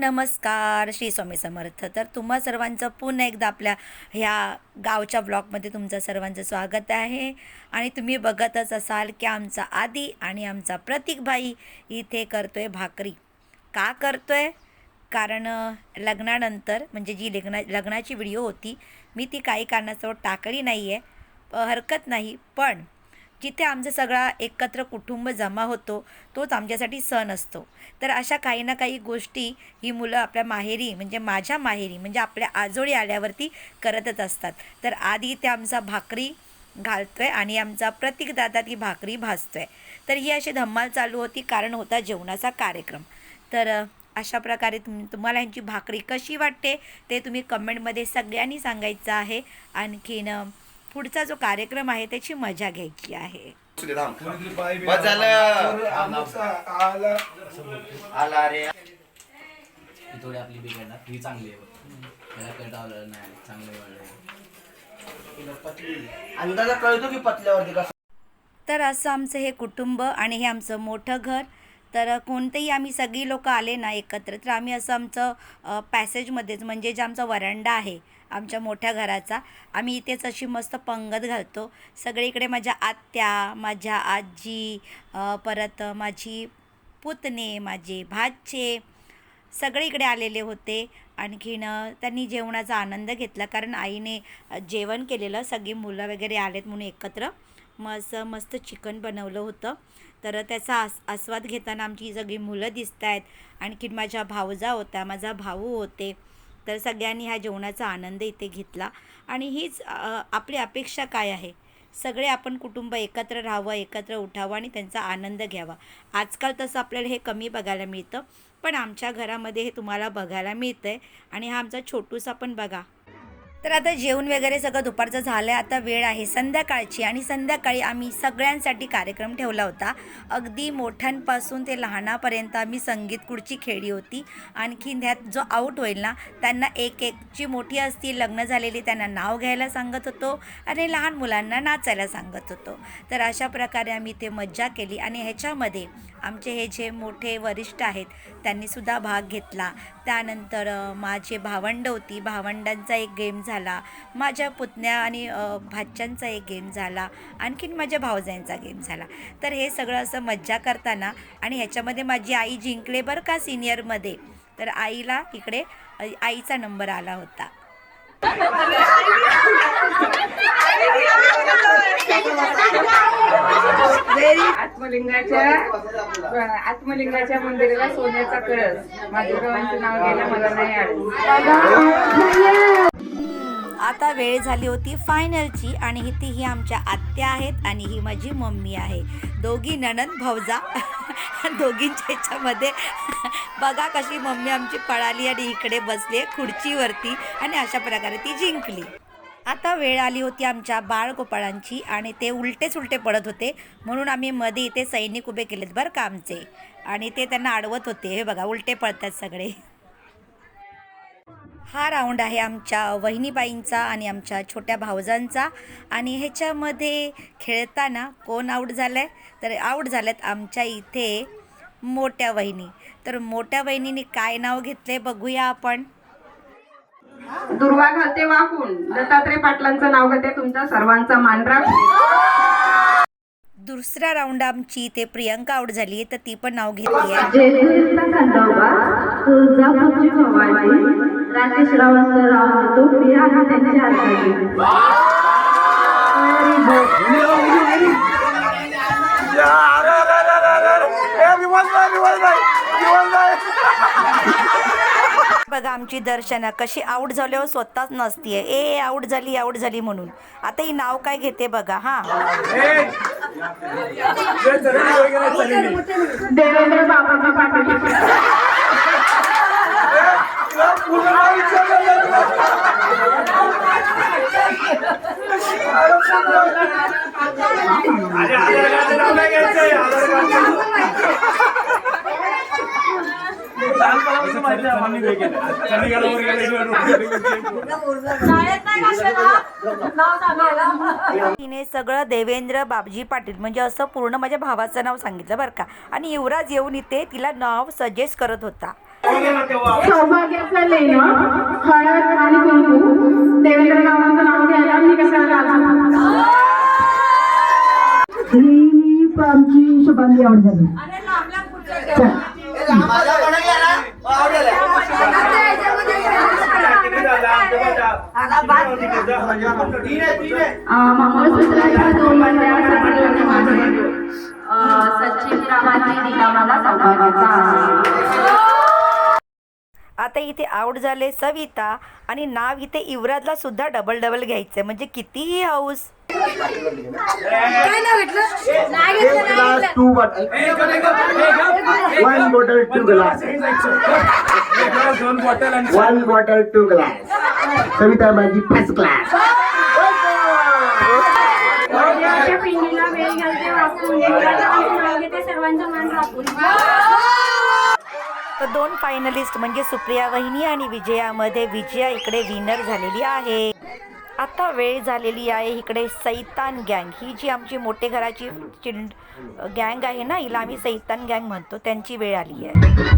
नमस्कार श्री स्वामी समर्थ. तर तुम्हा सर्वांचं पुन्हा एकदा आपल्या ह्या गावच्या ब्लॉगमध्ये तुमचं सर्वांचं स्वागत आहे. आणि तुम्ही बघतच असाल की आमचा आदी आणि आमचा प्रतीकभाई इथे करतोय भाकरी. का करतोय? कारण लग्नानंतर म्हणजे जी लग्ना लग्नाची व्हिडिओ होती मी ती काही कारणास्तव टाकली नाही आहे हरकत नाही. पण जिथे आमचा सगळा एकत्र कुटुंब जमा होतो तोच आमच्यासाठी सण असतो. तर अशा काही ना काही गोष्टी ही मुलं आपल्या माहेरी म्हणजे माझ्या माहेरी म्हणजे आपल्या आजोळी आल्यावरती करतच असतात. तर आधी ते आमचा भाकरी घालतोय आणि आमचा प्रतीक दादा ती भाकरी आहे तर ही अशी धम्माल चालू होती कारण होता जेवणाचा कार्यक्रम. तर अशा प्रकारे तुम तुम्हाला ह्यांची भाकरी कशी वाटते ते तुम्ही कमेंटमध्ये सगळ्यांनी सांगायचं आहे. आणखीन पुढचा जो कार्यक्रम आहे त्याची मजा घ्यायची आहे. बस झालं. आला. रे. ही थोडी आपली बिघडणार ही चांगली आहे बघ. त्याला कटावलं नाही. चांगलं वाढलं अंदाजा कळतो की पतल्यावरती कसं. तर असं आमचं हे कुटुंब आणि हे आमचं मोठं घर तर कोणतेही आम्ही सगळी लोक आले ना एकत्र तर आम्ही असं आमचं अ, पॅसेजमध्येच म्हणजे जे आमचा वरांडा आहे आमच्या मोठ्या घराचा. आम्ही इथेच अशी मस्त पंगत घालतो. सगळीकडे माझ्या आत्या माझ्या आजी परत माझी पुतणे माझे भाचे सगळीकडे आलेले होते. आणखीन त्यांनी जेवणाचा आनंद घेतला. कारण आईने जेवण केलेलं. सगळी मुलं वगैरे आलेत म्हणून एकत्र. मस्त मस्त चिकन बनवलं होतं. तर त्याचा आस आस्वाद घेताना आमची सगळी मुलं दिसत आहेत आणखीन माझ्या भावजा होत्या. माझा भाऊ होते. तर सगळ्यांनी ह्या जेवणाचा आनंद इथे घेतला. आणि हीच आपली अपेक्षा काय आहे? सगळे आपण कुटुंब एकत्र राहावं एकत्र उठावं आणि त्यांचा आनंद घ्यावा. आजकाल तसं आपल्याला हे कमी बघायला मिळतं. पण आमच्या घरामध्ये हे तुम्हाला बघायला मिळतं आहे आणि हा आमचा छोटूसा पण बघा. तर आता जेवण वगैरे सगळं दुपारचं झालं आहे आता वेळ आहे संध्याकाळची आणि संध्याकाळी आम्ही सगळ्यांसाठी कार्यक्रम ठेवला होता. अगदी मोठ्यांपासून ते लहानापर्यंत आम्ही संगीत खुर्ची खेळली होती. आणखीन ह्यात जो आऊट होईल ना त्यांना एक एक जी मोठी असतील लग्न झालेली त्यांना नाव घ्यायला सांगत होतो आणि लहान मुलांना नाचायला सांगत होतो. तर अशा प्रकारे आम्ही ते मज्जा केली आणि ह्याच्यामध्ये आमचे हे जे मोठे वरिष्ठ आहेत त्यांनीसुद्धा भाग घेतला. त्यानंतर माझे भावंड होती. भावंडांचा एक गेम झाला. माझ्या पुतण्या आणि भाच्यांचा एक गेम झाला. आणखीन माझ्या भावजांचा गेम झाला. तर हे सगळं असं मज्जा करताना आणि ह्याच्यामध्ये माझी आई जिंकले बरं का सिनियरमध्ये तर आईला इकडे आईचा नंबर आला होता. आत्मलिंगाच्या आत्मलिंगाच्या मंदिराला सोन्याचा कळस. माधुरावांचं नाव घ्यायला मला नाही आलं. आता वेळ झाली होती फायनलची आणि ही ती ही आमच्या आत्या आहेत आणि ही माझी मम्मी आहे. दोघी नणंद भाऊजा दोघींच्या ह्याच्यामध्ये बघा कशी मम्मी आमची पळाली आणि इकडे बसली खुर्चीवरती आणि अशा प्रकारे ती जिंकली. आता वेळ आली होती आमच्या बाळगोपाळांची आणि ते उलटेच उलटे पडत होते. म्हणून आम्ही मध्ये इथे सैनिक उभे केलेत बरं का आमचे. आणि ते त्यांना अडवत होते. हे बघा उलटे पडतात सगळे. हा राऊंड आहे आमच्या वहिनीबाईंचा आणि आमच्या छोट्या भावजांचा आणि ह्याच्यामध्ये खेळताना कोण आऊट झालं आहे तर आऊट झाल्यात आमच्या इथे मोठ्या वहिनी. तर मोठ्या वहिनीने काय नाव घेतले बघूया आपण. दुर्वा घालते वाकून. दत्तात्रय पाटलांचं नाव घेते तुमच्या सर्वांचा मान राखून. दुसरा राऊंड आमची इथे प्रियंका आऊट झाली तर ती पण नाव घेतली आहे. राकेश रावांचं राव तो प्रिया हा त्यांच्या बघा आमची दर्शना कशी आऊट झाल्यावर स्वतःच नसतीये. ए आऊट झाली आऊट झाली म्हणून. आता ही नाव काय घेते बघा हा. देवेंद्र पाटील तिने सगळं देवेंद्र बाबजी पाटील म्हणजे असं पूर्ण माझ्या भावाचं नाव सांगितलं बरं का. आणि युवराज येऊन इथे तिला नाव सजेस्ट करत होता. सौभाग्याचं लेणं हळद आणि कुंकू. देवेंद्र गावांचं नाव घ्यायला मी कशाला लाजू ही आमची शुभांगी आवड झाली. मंगळसूत्राच्या दोन सचिन रामाची दिला मला सौभाग्याचा. आता इथे आऊट झाले सविता आणि नाव इथे युवराजला सुद्धा डबल डबल घ्यायचं म्हणजे कितीही हाऊस. One bottle, two glass. Savita माझी फर्स्ट क्लास सर्वांचं मान राखून तर दोन फायनलिस्ट म्हणजे सुप्रिया वहिनी आणि विजयामध्ये विजया इकडे विनर झालेली आहे. आता वेळ झालेली आहे इकडे सैतान गँग ही जी आमची मोठे घराची चिंड गँग आहे ना हिला आम्ही सैतान गँग म्हणतो त्यांची वेळ आली आहे.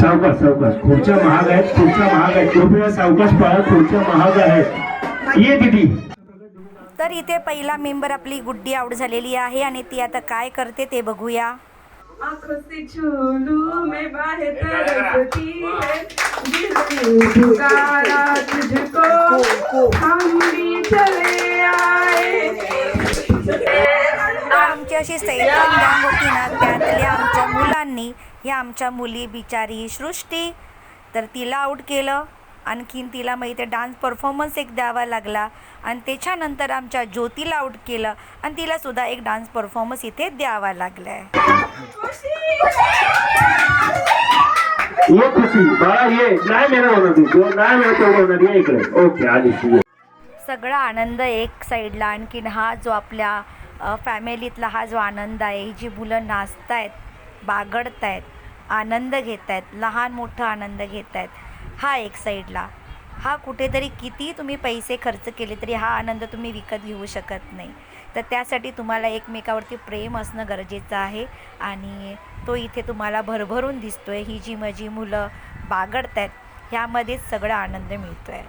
सावकाश सावकाश. खुर्च्या महाग आहेत खुर्च्या महाग आहेत. कृपया सावकाश पहा खुर्च्या महाग आहेत. ये दीदी. तर इथे पहिला मेंबर आपली गुड्डी आऊट झालेली आहे आणि ती आता काय करते ते बघूया. आंखों से छू मैं बाहें तरसती है। दिल ने पुकारा तुझको हम भी चले आए। तर आमची अशी सैतान गँग होती ना त्यातल्या आमच्या मुलांनी ह्या आमच्या मुली बिचारी सृष्टी. तर तिला आऊट केलं. आणखीन तिला मग इथे डान्स परफॉर्मन्स एक द्यावा लागला आणि त्याच्यानंतर आमच्या ज्योतीला आऊट केलं आणि तिला सुद्धा एक डान्स परफॉर्मन्स इथे द्यावा लागला आहे. सगळा आनंद एक साईडला आणखीन हा जो आपल्या फॅमिलीतला हा जो आनंद आहे ही जी मुलं नाचतायत बागडतायत आनंद घेत आहेत लहान मोठं आनंद घेत आहेत हा एक साईडला. हा कुठेतरी किती तुम्ही पैसे खर्च केले तरी हा आनंद तुम्ही विकत घेऊ शकत नाही. तर त्यासाठी तुम्हाला एकमेकावरती प्रेम असणं गरजेचं आहे आणि तो इथे तुम्हाला भरभरून दिसतो आहे ही जी माझी मुलं बागडत आहेत ह्यामध्येच सगळा आनंद मिळतो आहे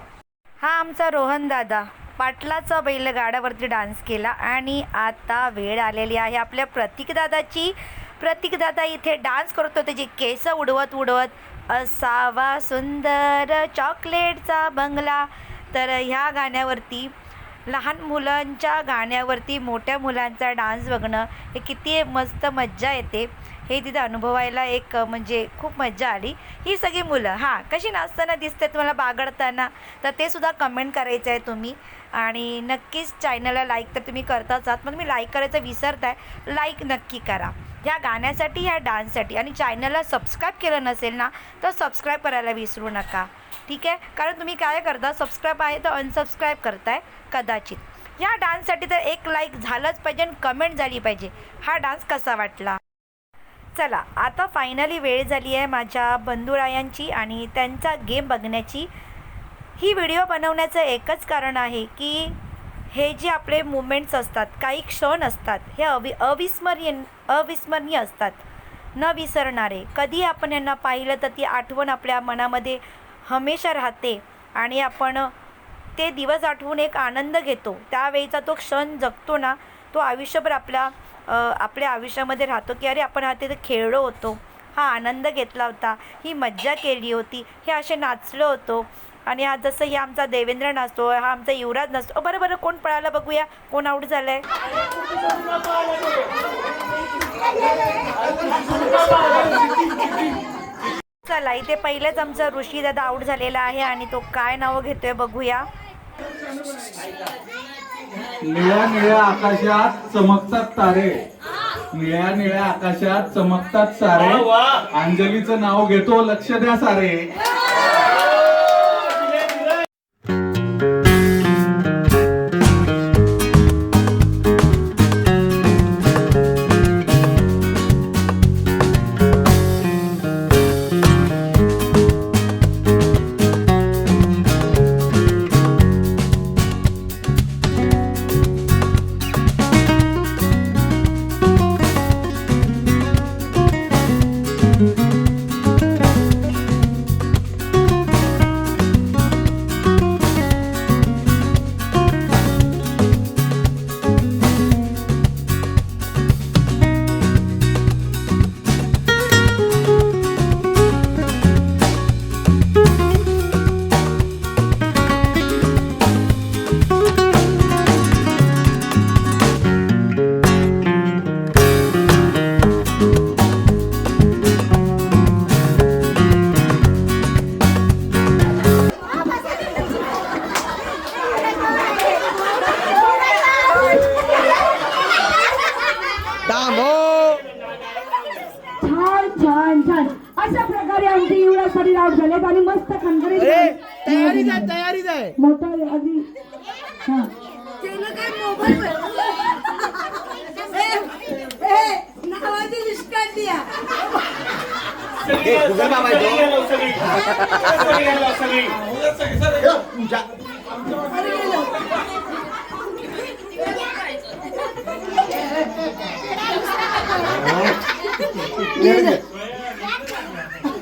हा आमचा रोहन दादा पाटलाचा बैलगाड्यावरती डान्स केला आणि आता वेळ आलेली आहे आपल्या प्रतीकदादाची प्रतीकदादा इथे डान्स करत होते जे केस उडवत उडवत असावा सुंदर चॉकलेटचा बंगला. तर ह्या गाण्यावरती लहान मुलांच्या गाण्यावरती मोठ्या मुलांचा डान्स बघणं हे किती मस्त मज्जा येते. हे तिथे अनुभवायला एक म्हणजे खूप मज्जा आली. ही सगळी मुलं हां कशी नाचताना दिसते तुम्हाला बागडताना? तर ते सुद्धा कमेंट करायचं आहे तुम्ही. आणि नक्कीच चॅनलला लाईक तर तुम्ही करताच आहात. मग तुम्ही लाईक करायचं विसरताय लाईक नक्की करा. या गाण्यासाठी ह्या डान्ससाठी आणि चॅनलला सबस्क्राईब केलं नसेल ना तर सबस्क्राईब करायला विसरू नका. ठीक आहे? कारण तुम्ही काय करता सबस्क्राईब आहे तर अनसबस्क्राईब करताय कदाचित. या डान्ससाठी तर एक लाईक झालंच पाहिजे आणि कमेंट झाली पाहिजे. हा डान्स कसा वाटला? चला आता फायनली वेळ झाली आहे माझ्या बंधुरायांची आणि त्यांचा गेम बघण्याची. ही व्हिडिओ बनवण्याचं एकच कारण आहे की हे जे आपले मुमेंट्स असतात काही क्षण असतात हे अवि अविस्मरणीय अविस्मरणीय असतात. न विसरणारे कधी आपण यांना पाहिलं तर ती आठवण आपल्या मनामध्ये हमेशा राहते आणि आपण ते दिवस आठवून एक आनंद घेतो. त्यावेळीचा तो क्षण जगतो ना तो आयुष्यभर आपल्या आपल्या आयुष्यामध्ये राहतो की अरे आपण हा तिथे खेळलो होतो. हा आनंद घेतला होता. ही मज्जा केली होती. हे असे नाचलो होतो. आणि हा जसं हे आमचा देवेंद्र नाचतो हा आमचा युवराज नसतो. बरं बरं कोण पळाला बघूया? कोण आऊट झालंय? चला इथे पहिलेच आमचा ऋषी दादा आऊट झालेला आहे आणि तो काय नावं घेतोय बघूया. निळ्या निळ्या आकाशात चमकतात तारे. निळ्या निळ्या आकाशात चमकतात तारे अंजलीचं नाव घेतो लक्ष द्या सारे.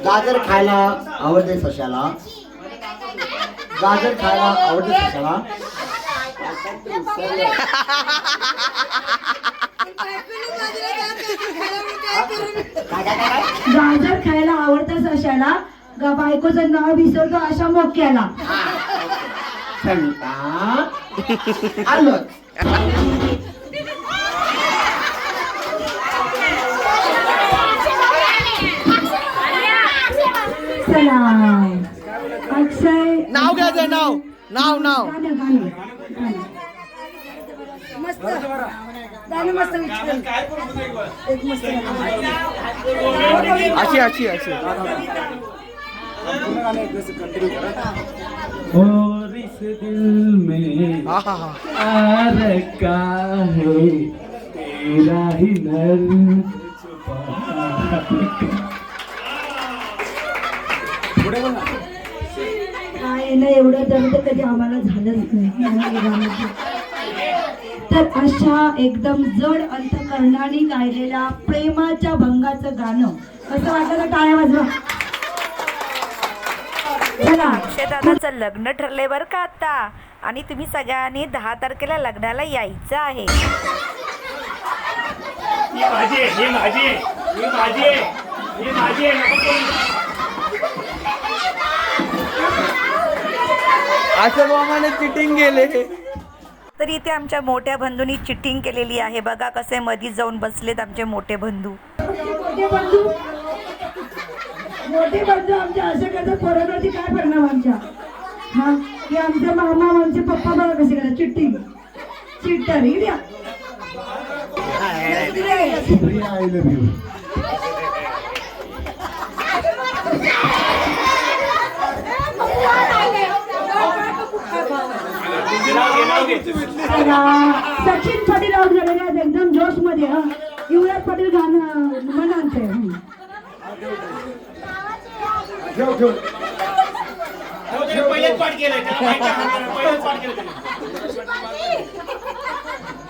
गाजर खायला आवडते सशाला? गाजर खायला आवडते सशाला? गाजर खायला आवडतं सशाला? गा बायकोचं नाव विसरतो अशा मोक्याला. सविता आलं. चला. अक्षय. नाव घ्यायचं नाव. नाव नाव. मस्त. गाणं मस्त विचारलं. एक मस्त अशी अशी अशी. और इस दिल में प्यार का है तेरा ही दर्द छुपा काय ना एवढं दर्द कधी आम्हाला झालंच नाही. तर अशा एकदम जड अंतकरणाने गायलेल्या प्रेमाच्या भंगाचं गाणं. असं वाटलं टाळ्या वाजवा? अक्षय दादाचं लग्न ठरलंय बरं का आता. आणि तुम्ही सगळ्यांनी दहा तारखेला लग्नाला यायचं आहे. असं मामाने चिटिंग गेले तर इथे आमच्या मोठ्या बंधूंनी चिटिंग केलेली आहे. बघा कसे मधी जाऊन बसलेत आमचे मोठे बंधू मोठी बंधू आमच्या अशा करतात पोरांवरती काय परिणाम आमच्या? हा की आमचे मामा आमचे पप्पा बघा कसे करतात. चिट्टी चिट्टर ही द्या I love you Sachin Patil out झालेले आहेत एकदम जोशमध्ये युवराज पाटील गाणं म्हणालते हं. ठेव.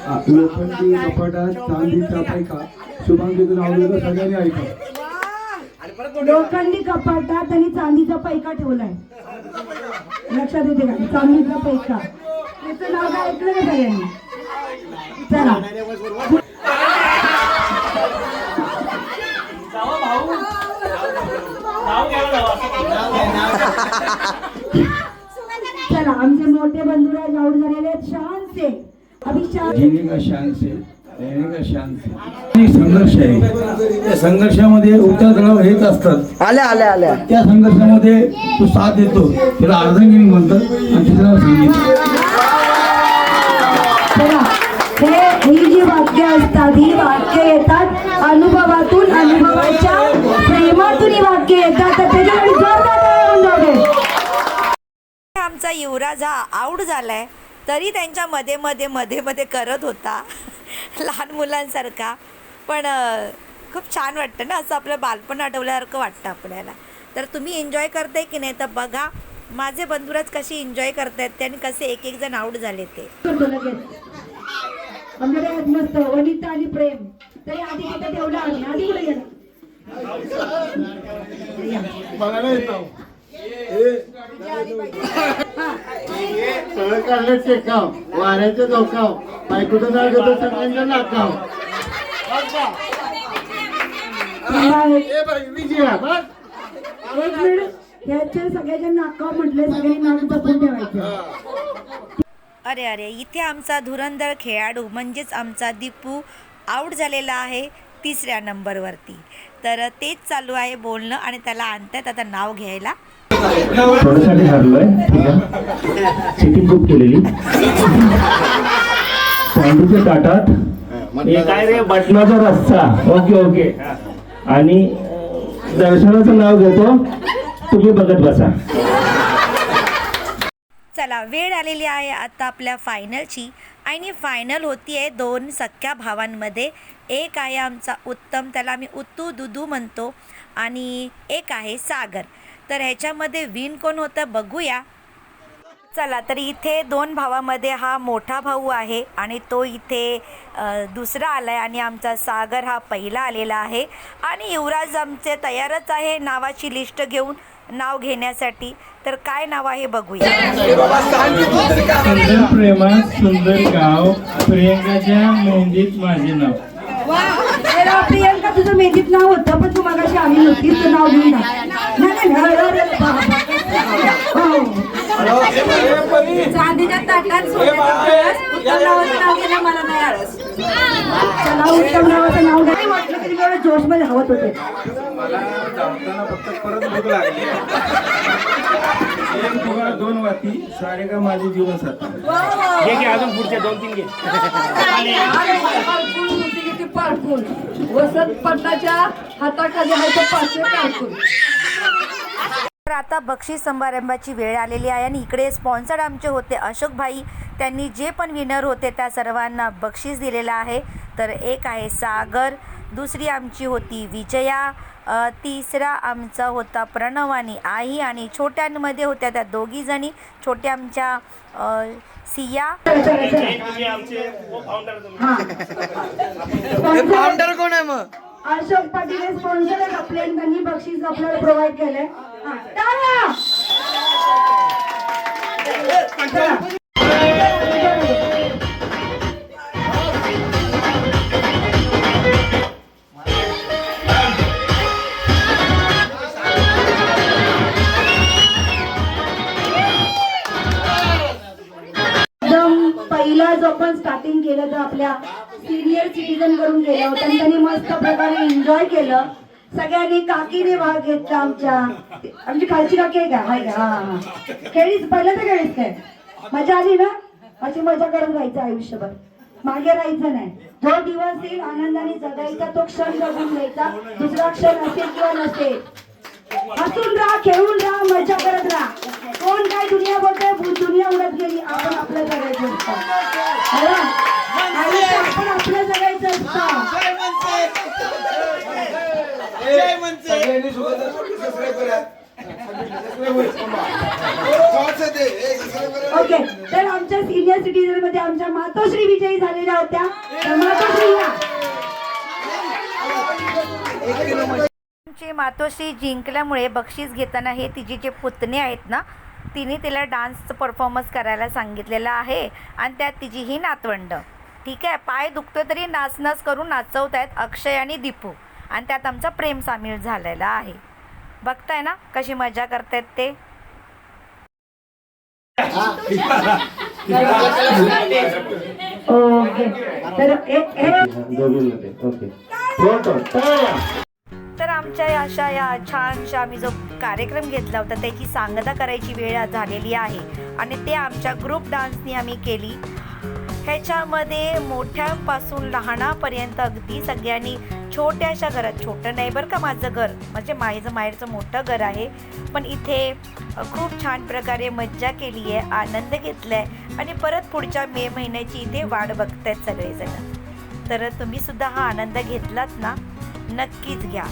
ठेव लोखंडी कपाटात चांदीचा पैका शुभांगीचं नाव घेतो सगळ्यांनी ऐका. लोखंडी कपाटात आणि चांदीचा पैका ठेवलाय? लक्षात येते का? चांदीचा पैका त्याचं नाव काय ऐकलं का सगळ्यांनी? चला. चला आमचे मोठे बंधुराज आउट झालेले आहेत शहानचे अभिषाक जीने का शान से रहने का शान से एक संघर्ष आहे. त्या संघर्षामध्ये उतार चढाव हेच असतात आल्या आल्या आल्या. त्या संघर्षामध्ये तो साथ देतो. त्याला अर्धांगिनी म्हणतात आणि तिसरा संगीत. चला हे ही जी वाक्य असतात ही वाक्य येतात अनुभवातून अनुभवाच्या प्रेमातून वाक्य येतात तर त्याच्यासाठी जोरदार टाळ्या होऊन जाऊ दे. आमचा युवराज हा आऊट झालाय. तरी त्यांच्या मध्ये मध्ये मध्ये मध्ये करत होता. लहान मुलांसारखा. पण खूप छान वाटतं ना. असं आपलं बालपण आठवल्यासारखं वाटतं आपल्याला. तर तुम्ही एन्जॉय करताय की नाही? तर बघा माझे बंधुराज कशी एन्जॉय करतायत ते आणि कसे एक एक जण आऊट झाले ते. मस्त वनिता आणि प्रेम. तरी आधी कुठे ठेवलं आम्ही. आधी कुठे गेला? मला नाही येत सगळं काढलं टेकाव वाऱ्याचं धोकाव बायकोचं नाव घेतो सगळ्यांचं नाकाव ए बाई, विजया बस. एक मिनिट. ह्याचे सगळ्याच्या नाका म्हटले सगळे नाव जपून ठेवायचे. अरे अरे इथे आमचा धुरंधर खेळाडू म्हणजेच आमचा दीपू आऊट झालेला आहे तिसऱ्या नंबरवरती तर तेच चालू आहे बोलणं आणि त्याला आणतायत आता नाव घ्यायला. थोड्यासाठी हरलोय ठीक आहे. चिटिंग खूप केलेली. पांडूच्या ताटात. हे काय रे बटनाचा रस्सा. ओके ओके आणि दर्शनाचं नाव घेतो. तुम्ही बघत बसा. चला वेळ आलेली आहे आता आपल्या फायनलची आणि फायनल होती आहे दोन सख्या भावांमध्ये. एक आहे आमचा उत्तम त्याला आम्ही उत्तू दुदू म्हणतो आणि एक आहे सागर. तर ह्याच्यामध्ये विन कोण होतं बघूया. चला तर इथे दोन भावामध्ये हा मोठा भाऊ आहे आणि तो इथे दुसरा आला आहे आणि आमचा सागर हा पहिला आलेला आहे. आणि युवराज आमचे तयारच आहे नावाची लिस्ट घेऊन नाव घेण्यासाठी. तर काय नाव आहे बघूया. सुंदर सुंदर गाव प्रियंकाच्या मेहंदीत माझे नाव. प्रियंका तुझं मेहंदीत नाव होतं पण तू मगाशी आली नव्हतीस तर नाव घेऊन. हो. चांदीच्या ताटात सोन्याचा कळस उत्तम नावाचं नाव घेणं मला नाही आळस. चला उत्तम नावाचं नाव नाही तरी एवढं जोशमध्ये हवत होते मला धावताना फक्त परत भूक लागली एक फुगा दोन वाती सारे का माझे जीवन साथी अजून पुढच्या दोन तीन घे पारखून वसंत पटनाच्या हाताखाली आहे पाचशे कारकून तर आता बक्षीस समारंभाची वेळ आलेली आहे आणि इकडे स्पॉन्सर्ड आमचे होते अशोक भाई त्यांनी जे पण विनर होते त्या सर्वांना बक्षीस दिलेलं आहे. तर एक आहे सागर दुसरी आमची होती विजया तिसरा आमचा होता प्रणव आणि आई आणि छोट्यांमध्ये होत्या त्या दोघीजणी. छोट्या आमच्या सिया. हा फाउंडर कोण आहे मग? अशोक पाटील स्पॉन्सर आहेत आपले आणि त्यांनी बक्षीस आपल्याला प्रोव्हाइड केलंय. हा, टाळ्या! आपण स्टार्टिंग केलं तर आपल्या सिनियर सिटीजन करून केलं होतं आणि त्यांनी मस्त प्रकारे एन्जॉय केलं. सगळ्यांनी काकीने भाग घेतला आमच्या. आमची खालची काकी आहे का? हाय का? हा हा. खेळीच पहिलं तर खेळीच काय मजा आली ना? अशी मजा करून राहायचं आयुष्यभर. मागे राहायचं नाही. जो दिवस येईल आनंदाने जगायचा तो क्षण जगून घ्यायचा. दुसरा क्षण असेल किंवा नसेल. हसून राहा खेळून राहा मजा करत राहा. कोण काय दुनिया बोलतोय दुनिया उडत गेली आपण आपलं जगायचं असतं है ना? आयुष्य आपण आपलं जगायचं असतं सगळ्यांनी सुगंध सबस्क्राईब करा ओके तर आमच्या सिनियर सिटीजनमध्ये आमच्या मातोश्री विजयी झालेल्या होत्या. तर मातोश्री या. आमची मातोश्री जिंकल्यामुळे बक्षीस घेताना हे तिचे जे पुतणे आहेत ना तिने तिला डान्सचं परफॉर्मन्स करायला सांगितलेलं आहे आणि त्यात तिची ही नातवंड. ठीक आहे पाय दुखतो तरी नाचनाच करून नाचवत आहेत अक्षय आणि दीपू. आणि त्यात आमचा प्रेम सामील झालेला आहे. बघताय ना कशी मजा करतायत ते? ओके. तर ए- आमच्या अशा या छानशा आम्ही जो कार्यक्रम घेतला होता त्याची सांगता करायची वेळ झालेली आहे. आणि ते आमच्या ग्रुप डान्सनी आम्ही केली. ह्याच्यामध्ये मोठ्यापासून लहानापर्यंत अगदी सगळ्यांनी छोट्याशा घरात छोटं नाही बरं का माझं घर. म्हणजे माझं माहेरचं मोठं घर आहे. पण इथे खूप छान प्रकारे मज्जा केली आहे आनंद घेतला आहे आणि परत पुढच्या मे महिन्याची इथे वाट आहेत सगळेजण. तर तुम्ही सुद्धा हा आनंद घेतलात ना? नक्कीच घ्या.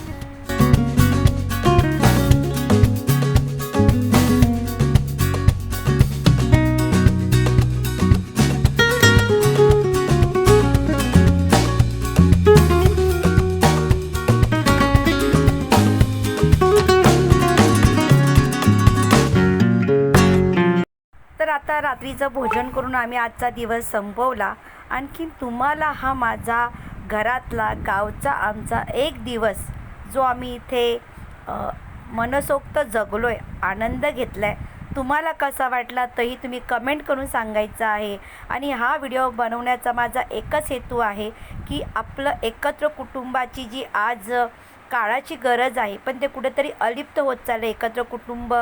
रात्रीचं भोजन करून आम्ही आजचा दिवस संपवला. आणखीन तुम्हाला हा माझा घरातला गावचा आमचा एक दिवस जो आम्ही इथे मनसोक्त जगलो आहे आनंद घेतला आहे तुम्हाला कसा वाटला तरी तुम्ही कमेंट करून सांगायचं आहे. आणि हा व्हिडिओ बनवण्याचा माझा एकच हेतू आहे की आपलं एकत्र कुटुंबाची जी आज काळाची गरज आहे पण ते कुठेतरी अलिप्त होत चाललं एकत्र कुटुंब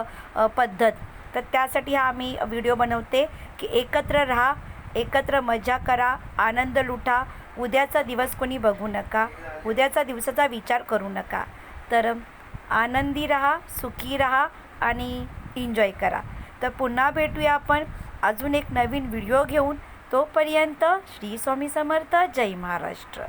पद्धत. तर त्यासाठी हा आम्ही व्हिडिओ बनवते की एकत्र राहा एकत्र मजा करा आनंद लुटा. उद्याचा दिवस कोणी बघू नका. उद्याचा दिवसाचा विचार करू नका. तर आनंदी राहा सुखी राहा आणि एन्जॉय करा. तर पुन्हा भेटूया आपण. अजून एक नवीन व्हिडिओ घेऊन. तोपर्यंत श्री स्वामी समर्थ. जय महाराष्ट्र.